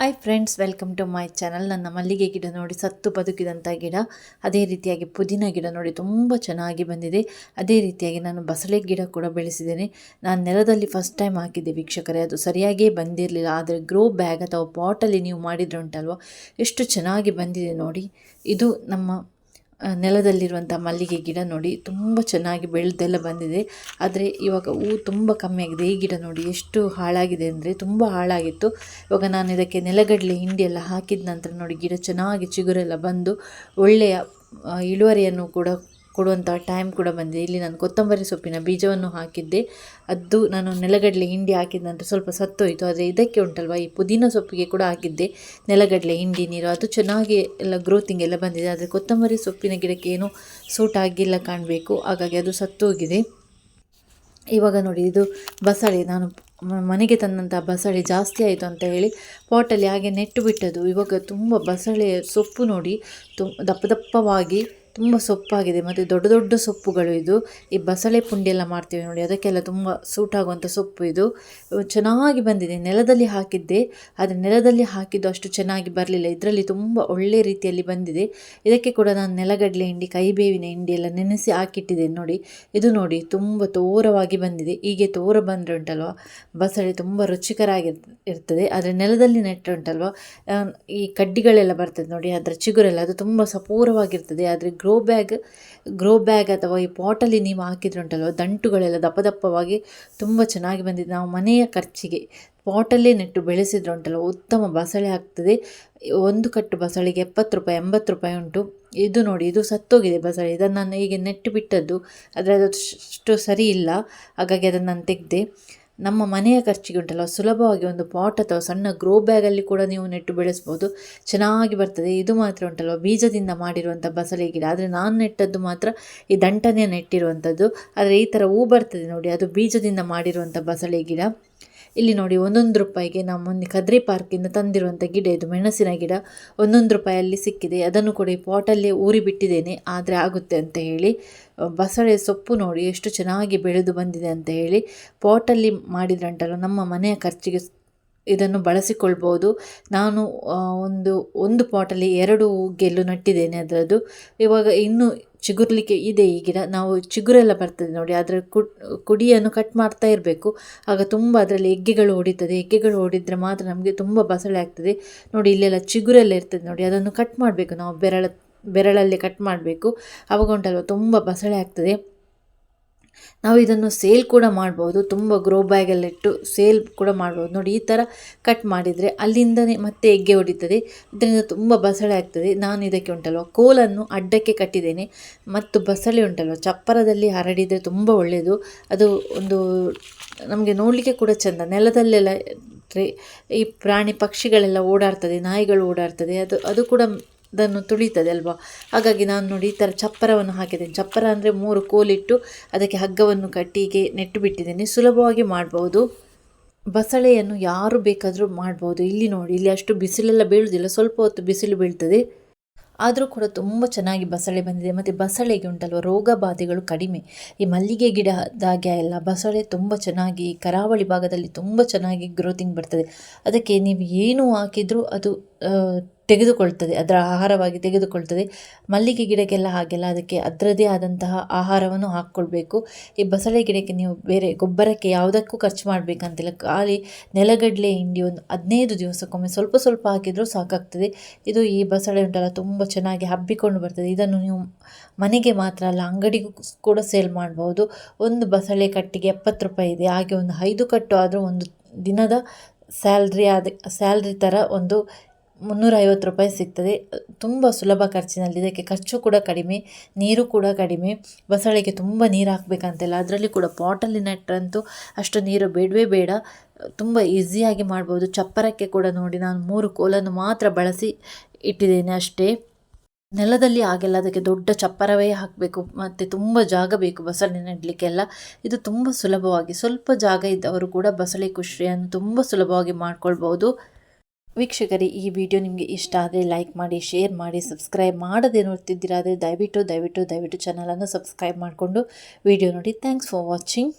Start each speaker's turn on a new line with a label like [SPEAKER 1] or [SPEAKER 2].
[SPEAKER 1] Hi friends welcome to my channel ನನ್ನ ಮಲ್ಲಿಗೆ ಗಿಡ ನೋಡಿ ಸತ್ತು ಬದುಕಿದಂಥ ಗಿಡ. ಅದೇ ರೀತಿಯಾಗಿ ಪುದೀನ ಗಿಡ ನೋಡಿ ತುಂಬ ಚೆನ್ನಾಗಿ ಬಂದಿದೆ. ಅದೇ ರೀತಿಯಾಗಿ ನಾನು ಬಸಳೆ ಗಿಡ ಕೂಡ ಬೆಳೆಸಿದ್ದೇನೆ. ನಾನು ನೆಲದಲ್ಲಿ ಫಸ್ಟ್ ಟೈಮ್ ಹಾಕಿದ್ದೆ ವೀಕ್ಷಕರೇ. ಅದು ಸರಿಯಾಗೇ ಬಂದಿರಲಿಲ್ಲ. ಆದರೆ ಗ್ರೋ ಬ್ಯಾಗ್ ಅಥವಾ ಪಾಟಲ್ಲಿ ನೀವು ಮಾಡಿದ್ರೆ ಉಂಟಲ್ವ ಎಷ್ಟು ಚೆನ್ನಾಗಿ ಬಂದಿದೆ ನೋಡಿ. ಇದು ನಮ್ಮ ನೆಲದಲ್ಲಿರುವಂಥ ಮಲ್ಲಿಗೆ ಗಿಡ ನೋಡಿ ತುಂಬ ಚೆನ್ನಾಗಿ ಬೆಳೆದೆಲ್ಲ ಬಂದಿದೆ. ಆದರೆ ಇವಾಗ ಹೂ ತುಂಬ ಕಮ್ಮಿ ಆಗಿದೆ. ಈ ಗಿಡ ನೋಡಿ ಎಷ್ಟು ಹಾಳಾಗಿದೆ ಅಂದರೆ ತುಂಬ ಹಾಳಾಗಿತ್ತು. ಇವಾಗ ನಾನು ಇದಕ್ಕೆ ನೆಲಗಡಲೆ, ಹಿಂಡಿ ಎಲ್ಲ ಹಾಕಿದ ನಂತರ ನೋಡಿ ಗಿಡ ಚೆನ್ನಾಗಿ ಚಿಗುರೆಲ್ಲ ಬಂದು ಒಳ್ಳೆಯ ಇಳುವರಿಯನ್ನು ಕೂಡ ಕೊಡುವಂಥ ಟೈಮ್ ಕೂಡ ಬಂದಿದೆ. ಇಲ್ಲಿ ನಾನು ಕೊತ್ತಂಬರಿ ಸೊಪ್ಪಿನ ಬೀಜವನ್ನು ಹಾಕಿದ್ದೆ. ಅದು ನಾನು ನೆಲಗಡಲೆ ಹಿಂಡಿ ಹಾಕಿದ ನಂತರ ಸ್ವಲ್ಪ ಸತ್ತೋಯಿತು. ಆದರೆ ಇದಕ್ಕೆ ಉಂಟಲ್ವ, ಈ ಪುದೀನ ಸೊಪ್ಪಿಗೆ ಕೂಡ ಹಾಕಿದ್ದೆ. ನೆಲಗಡಲೆ, ಹಿಂಡಿ, ನೀರು, ಅದು ಚೆನ್ನಾಗಿ ಎಲ್ಲ ಗ್ರೋತಿಂಗ್ ಎಲ್ಲ ಬಂದಿದೆ. ಆದರೆ ಕೊತ್ತಂಬರಿ ಸೊಪ್ಪಿನ ಗಿಡಕ್ಕೆ ಏನೂ ಸೂಟ್ ಆಗಿಲ್ಲ ಕಾಣಬೇಕು. ಹಾಗಾಗಿ ಅದು ಸತ್ತೋಗಿದೆ. ಇವಾಗ ನೋಡಿ, ಇದು ಬಸಳೆ. ನಾನು ಮನೆಗೆ ತಂದಂಥ ಬಸಳೆ ಜಾಸ್ತಿ ಆಯಿತು ಅಂತ ಹೇಳಿ ಪಾಟಲ್ಲಿ ಹಾಗೆ ನೆಟ್ಟು ಬಿಟ್ಟದು ಇವಾಗ ತುಂಬ ಬಸಳೆ ಸೊಪ್ಪು ನೋಡಿ, ತು, ದಪ್ಪ ದಪ್ಪವಾಗಿ ತುಂಬ ಸೊಪ್ಪಾಗಿದೆ. ಮತ್ತು ದೊಡ್ಡ ದೊಡ್ಡ ಸೊಪ್ಪುಗಳು ಇದು. ಈ ಬಸಳೆ ಪುಂಡಿ ಎಲ್ಲ ಮಾಡ್ತೀವಿ ನೋಡಿ, ಅದಕ್ಕೆಲ್ಲ ತುಂಬ ಸೂಟ್ ಆಗುವಂಥ ಸೊಪ್ಪು ಇದು. ಚೆನ್ನಾಗಿ ಬಂದಿದೆ. ನೆಲದಲ್ಲಿ ಹಾಕಿದ್ದೆ. ಆದರೆ ನೆಲದಲ್ಲಿ ಹಾಕಿದ್ದು ಅಷ್ಟು ಚೆನ್ನಾಗಿ ಬರಲಿಲ್ಲ. ಇದರಲ್ಲಿ ತುಂಬ ಒಳ್ಳೆ ರೀತಿಯಲ್ಲಿ ಬಂದಿದೆ. ಇದಕ್ಕೆ ಕೂಡ ನಾನು ನೆಲಗಡಲೆ ಹಿಂಡಿ ಕೈಬೇವಿನ ಹಿಂಡಿ ಎಲ್ಲ ನೆನೆಸಿ ಹಾಕಿಟ್ಟಿದ್ದೇನೆ ನೋಡಿ. ಇದು ನೋಡಿ, ತುಂಬ ತೋರವಾಗಿ ಬಂದಿದೆ. ಹೀಗೆ ತೋರ ಬಂದರೆ ಉಂಟಲ್ವ? ಬಸಳೆ ತುಂಬ ರುಚಿಕರಾಗಿ ಇರ್ತದೆ ಆದರೆ ನೆಲದಲ್ಲಿ ನೆಟ್ಟರೆ ಉಂಟಲ್ವ? ಈ ಕಡ್ಡಿಗಳೆಲ್ಲ ಬರ್ತದೆ ನೋಡಿ, ಅದರ ಚಿಗುರೆಲ್ಲ. ಅದು ತುಂಬ ಸಪೂರವಾಗಿರ್ತದೆ. ಆದರೆ ಗ್ರೋ ಬ್ಯಾಗ್ ಗ್ರೋ ಬ್ಯಾಗ್ ಅಥವಾ ಈ ಪಾಟಲ್ಲಿ ನೀವು ಹಾಕಿದ್ರುಂಟಲ್ವ ದಂಟುಗಳೆಲ್ಲ ದಪ್ಪ ದಪ್ಪವಾಗಿ ತುಂಬ ಚೆನ್ನಾಗಿ ಬಂದಿದೆ. ನಾವು ಮನೆಯ ಖರ್ಚಿಗೆ ಪಾಟಲ್ಲೇ ನೆಟ್ಟು ಬೆಳೆಸಿದ್ರುಂಟಲ್ಲ ಉತ್ತಮ ಬಸಳೆ ಆಗ್ತದೆ. ಒಂದು ಕಟ್ಟು ಬಸಳೆಗೆ ಎಪ್ಪತ್ತು ರೂಪಾಯಿ, ಎಂಬತ್ತು ರೂಪಾಯಿ ಉಂಟು. ಇದು ನೋಡಿ, ಇದು ಸತ್ತೋಗಿದೆ ಬಸಳೆ. ಇದನ್ನು ನಾನು ಹೀಗೆ ನೆಟ್ಟು ಬಿಟ್ಟದ್ದು ಆದರೆ ಅದು ಅಷ್ಟು ಸರಿ ಇಲ್ಲ. ಹಾಗಾಗಿ ಅದನ್ನು ನಾನು ತೆಗೆದೆ. ನಮ್ಮ ಮನೆಯ ಖರ್ಚಿಗೆ ಉಂಟಲ್ಲ ಸುಲಭವಾಗಿ ಒಂದು ಪಾಟ್ ಅಥವಾ ಸಣ್ಣ ಗ್ರೋ ಬ್ಯಾಗಲ್ಲಿ ಕೂಡ ನೀವು ನೆಟ್ಟು ಬೆಳೆಸ್ಬೋದು. ಚೆನ್ನಾಗಿ ಬರ್ತದೆ. ಇದು ಮಾತ್ರ ಉಂಟಲ್ವ? ಬೀಜದಿಂದ ಮಾಡಿರುವಂಥ ಬಸಳೆ ಗಿಡ. ಆದರೆ ನಾನು ನೆಟ್ಟದ್ದು ಮಾತ್ರ ಈ ದಂಟನೆ ನೆಟ್ಟಿರುವಂಥದ್ದು ಆದರೆ ಈ ಥರ ಹೂ ಬರ್ತದೆ ನೋಡಿ. ಅದು ಬೀಜದಿಂದ ಮಾಡಿರುವಂಥ ಬಸಳೆ ಗಿಡ. ಇಲ್ಲಿ ನೋಡಿ, ಒಂದೊಂದು ರೂಪಾಯಿಗೆ ನಾವು ಮೊನ್ನೆ ಕದ್ರಿ ಪಾರ್ಕಿಂದ ತಂದಿರುವಂಥ ಗಿಡ ಇದು ಮೆಣಸಿನ ಗಿಡ. ಒಂದೊಂದು ರೂಪಾಯಲ್ಲಿ ಸಿಕ್ಕಿದೆ. ಅದನ್ನು ಕೂಡ ಈ ಪಾಟಲ್ಲೇ ಊರಿ ಬಿಟ್ಟಿದ್ದೇನೆ. ಆದರೆ ಆಗುತ್ತೆ ಅಂತ ಹೇಳಿ, ಬಸಳೆ ಸೊಪ್ಪು ನೋಡಿ ಎಷ್ಟು ಚೆನ್ನಾಗಿ ಬೆಳೆದು ಬಂದಿದೆ ಅಂತ ಹೇಳಿ ಪಾಟಲ್ಲಿ ಮಾಡಿದ್ರಂಟಲ್ಲ ನಮ್ಮ ಮನೆಯ ಖರ್ಚಿಗೆ ಇದನ್ನು ಬಳಸಿಕೊಳ್ಬೋದು. ನಾನು ಒಂದು ಒಂದು ಪಾಟಲ್ಲಿ ಎರಡು ಗೆಲ್ಲು ನಟ್ಟಿದ್ದೇನೆ ಅದರದ್ದು. ಇವಾಗ ಇನ್ನೂ ಚಿಗುರ್ಲಿಕ್ಕೆ ಇದೆ ಈ ಗಿಡ ನಾವು ಚಿಗುರೆಲ್ಲ ಬರ್ತದೆ ನೋಡಿ ಅದರ ಕುಡ್, ಕುಡಿಯನ್ನು ಕಟ್ ಮಾಡ್ತಾ ಇರಬೇಕು. ಆಗ ತುಂಬ ಅದರಲ್ಲಿ ಎಗ್ಗೆಗಳು ಹೊಡಿತದೆ ಎಗ್ಗೆಗಳು ಓಡಿದರೆ ಮಾತ್ರ ನಮಗೆ ತುಂಬ ಬಸಳೆ ಆಗ್ತದೆ. ನೋಡಿ, ಇಲ್ಲೆಲ್ಲ ಚಿಗುರೆಲ್ಲ ಇರ್ತದೆ ನೋಡಿ, ಅದನ್ನು ಕಟ್ ಮಾಡಬೇಕು ನಾವು. ಬೆರಳ, ಬೆರಳಲ್ಲಿ ಕಟ್ ಮಾಡಬೇಕು. ಅವಾಗ ಉಂಟಲ್ವ? ತುಂಬ ಬಸಳೆ ಆಗ್ತದೆ. ನಾವು ಇದನ್ನು ಸೇಲ್ ಕೂಡ ಮಾಡ್ಬೋದು. ತುಂಬ ಗ್ರೋ ಬ್ಯಾಗಲ್ಲಿಟ್ಟು ಸೇಲ್ ಕೂಡ ಮಾಡ್ಬೋದು. ನೋಡಿ, ಈ ಥರ ಕಟ್ ಮಾಡಿದರೆ ಅಲ್ಲಿಂದನೇ ಮತ್ತೆ ಎಗ್ಗೆ ಹೊಡಿತದೆ. ಇದರಿಂದ ತುಂಬ ಬಸಳೆ ಆಗ್ತದೆ. ನಾನು ಇದಕ್ಕೆ ಉಂಟಲ್ವ, ಕೋಲನ್ನು ಅಡ್ಡಕ್ಕೆ ಕಟ್ಟಿದ್ದೇನೆ. ಮತ್ತು ಬಸಳೆ ಉಂಟಲ್ವ, ಚಪ್ಪರದಲ್ಲಿ ಹರಡಿದರೆ ತುಂಬ ಒಳ್ಳೆಯದು ಅದು ಒಂದು, ನಮಗೆ ನೋಡಲಿಕ್ಕೆ ಕೂಡ ಚೆಂದ. ನೆಲದಲ್ಲೆಲ್ಲ ಈ ಪ್ರಾಣಿ ಪಕ್ಷಿಗಳೆಲ್ಲ ಓಡಾಡ್ತದೆ, ನಾಯಿಗಳು ಓಡಾಡ್ತದೆ. ಅದು ಅದು ಕೂಡ ಅದನ್ನು ತುಳಿತದೆ ಅಲ್ವಾ? ಹಾಗಾಗಿ ನಾನು ನೋಡಿ ಈ ಥರ ಚಪ್ಪರವನ್ನು ಹಾಕಿದ್ದೇನೆ. ಚಪ್ಪರ ಅಂದರೆ ಮೂರು ಕೋಲಿಟ್ಟು ಅದಕ್ಕೆ ಹಗ್ಗವನ್ನು ಕಟ್ಟಿಗೆ ನೆಟ್ಟು ಬಿಟ್ಟಿದ್ದೇನೆ. ಸುಲಭವಾಗಿ ಮಾಡ್ಬೋದು. ಬಸಳೆಯನ್ನು ಯಾರು ಬೇಕಾದರೂ ಮಾಡ್ಬೋದು. ಇಲ್ಲಿ ನೋಡಿ, ಇಲ್ಲಿ ಅಷ್ಟು ಬಿಸಿಲೆಲ್ಲ ಬೀಳುವುದಿಲ್ಲ ಸ್ವಲ್ಪ ಹೊತ್ತು ಬಿಸಿಲು ಬೀಳ್ತದೆ. ಆದರೂ ಕೂಡ ತುಂಬ ಚೆನ್ನಾಗಿ ಬಸಳೆ ಬಂದಿದೆ. ಮತ್ತು ಬಸಳೆಗೆ ಉಂಟಲ್ವ ರೋಗ ಬಾಧೆಗಳು ಕಡಿಮೆ. ಈ ಮಲ್ಲಿಗೆ ಗಿಡದಾಗೆ ಎಲ್ಲ, ಬಸಳೆ ತುಂಬ ಚೆನ್ನಾಗಿ ಕರಾವಳಿ ಭಾಗದಲ್ಲಿ ತುಂಬ ಚೆನ್ನಾಗಿ ಗ್ರೋತಿಂಗ್ ಬರ್ತದೆ. ಅದಕ್ಕೆ ನೀವು ಏನು ಹಾಕಿದರೂ ಅದು ತೆಗೆದುಕೊಳ್ತದೆ, ಅದರ ಆಹಾರವಾಗಿ ತೆಗೆದುಕೊಳ್ತದೆ. ಮಲ್ಲಿಗೆ ಗಿಡಕ್ಕೆಲ್ಲ ಹಾಗೆಲ್ಲ, ಅದಕ್ಕೆ ಅದರದೇ ಆದಂತಹ ಆಹಾರವನ್ನು ಹಾಕ್ಕೊಳ್ಬೇಕು. ಈ ಬಸಳೆ ಗಿಡಕ್ಕೆ ನೀವು ಬೇರೆ ಗೊಬ್ಬರಕ್ಕೆ ಯಾವುದಕ್ಕೂ ಖರ್ಚು ಮಾಡಬೇಕಂತಿಲ್ಲ. ಖಾಲಿ ನೆಲಗಡಲೆ ಹಿಂಡಿ ಒಂದು ಹದಿನೈದು ದಿವಸಕ್ಕೊಮ್ಮೆ ಸ್ವಲ್ಪ ಸ್ವಲ್ಪ ಹಾಕಿದರೂ ಸಾಕಾಗ್ತದೆ. ಇದು ಈ ಬಸಳೆ ಉಂಟಲ್ಲ, ತುಂಬ ಚೆನ್ನಾಗಿ ಹಬ್ಬಿಕೊಂಡು ಬರ್ತದೆ. ಇದನ್ನು ನೀವು ಮನೆಗೆ ಮಾತ್ರ ಅಲ್ಲ, ಅಂಗಡಿಗೂ ಕೂಡ ಸೇಲ್ ಮಾಡ್ಬೋದು. ಒಂದು ಬಸಳೆ ಕಟ್ಟಿಗೆ ಎಪ್ಪತ್ತು ರೂಪಾಯಿ ಇದೆ. ಹಾಗೆ ಒಂದು ಐದು ಕಟ್ಟು ಆದರೂ ಒಂದು ದಿನದ ಸ್ಯಾಲ್ರಿ ಆದ, ಸ್ಯಾಲ್ರಿ ಥರ ಒಂದು ಮುನ್ನೂರ ಐವತ್ತು ರೂಪಾಯಿ ಸಿಗ್ತದೆ. ತುಂಬ ಸುಲಭ ಖರ್ಚಿನಲ್ಲಿ ಇದಕ್ಕೆ ಖರ್ಚು ಕೂಡ ಕಡಿಮೆ, ನೀರು ಕೂಡ ಕಡಿಮೆ, ಬಸಳೆಗೆ ತುಂಬ ನೀರು ಹಾಕಬೇಕಂತಿಲ್ಲ. ಅದರಲ್ಲಿ ಕೂಡ ಪಾಟಲ್ಲಿ ನೆಟ್ಟರಂತೂ ಅಷ್ಟು ನೀರು ಬೇಡವೇ ಬೇಡ. ತುಂಬ ಈಸಿಯಾಗಿ ಮಾಡ್ಬೋದು. ಚಪ್ಪರಕ್ಕೆ ಕೂಡ ನೋಡಿ ನಾನು ಮೂರು ಕೋಲನ್ನು ಮಾತ್ರ ಬಳಸಿ ಇಟ್ಟಿದ್ದೇನೆ ಅಷ್ಟೇ. ನೆಲದಲ್ಲಿ ಆಗಿಲ್ಲ ಅದಕ್ಕೆ ದೊಡ್ಡ ಚಪ್ಪರವೇ ಹಾಕಬೇಕು. ಮತ್ತು ತುಂಬ ಜಾಗ ಬೇಕು ಬಸಳೆ ನೆಡಲಿಕ್ಕೆಲ್ಲ. ಇದು ತುಂಬ ಸುಲಭವಾಗಿ ಸ್ವಲ್ಪ ಜಾಗ ಇದ್ದವರು ಕೂಡ ಬಸಳೆ ಕೃಷಿಯನ್ನು ತುಂಬ ಸುಲಭವಾಗಿ ಮಾಡ್ಕೊಳ್ಬೋದು. ವೀಕ್ಷಕರೇ, ಈ ವಿಡಿಯೋ ನಿಮಗೆ ಇಷ್ಟ ಆದರೆ ಲೈಕ್ ಮಾಡಿ, ಶೇರ್ ಮಾಡಿ, ಸಬ್ಸ್ಕ್ರೈಬ್ ಮಾಡದೆ ನೋಡ್ತಿದ್ದೀರಾ ಆದರೆ ದಯವಿಟ್ಟು ದಯವಿಟ್ಟು ದಯವಿಟ್ಟು ಚಾನಲನ್ನು ಸಬ್ಸ್ಕ್ರೈಬ್ ಮಾಡಿಕೊಂಡು ವಿಡಿಯೋ ನೋಡಿ. Thanks for watching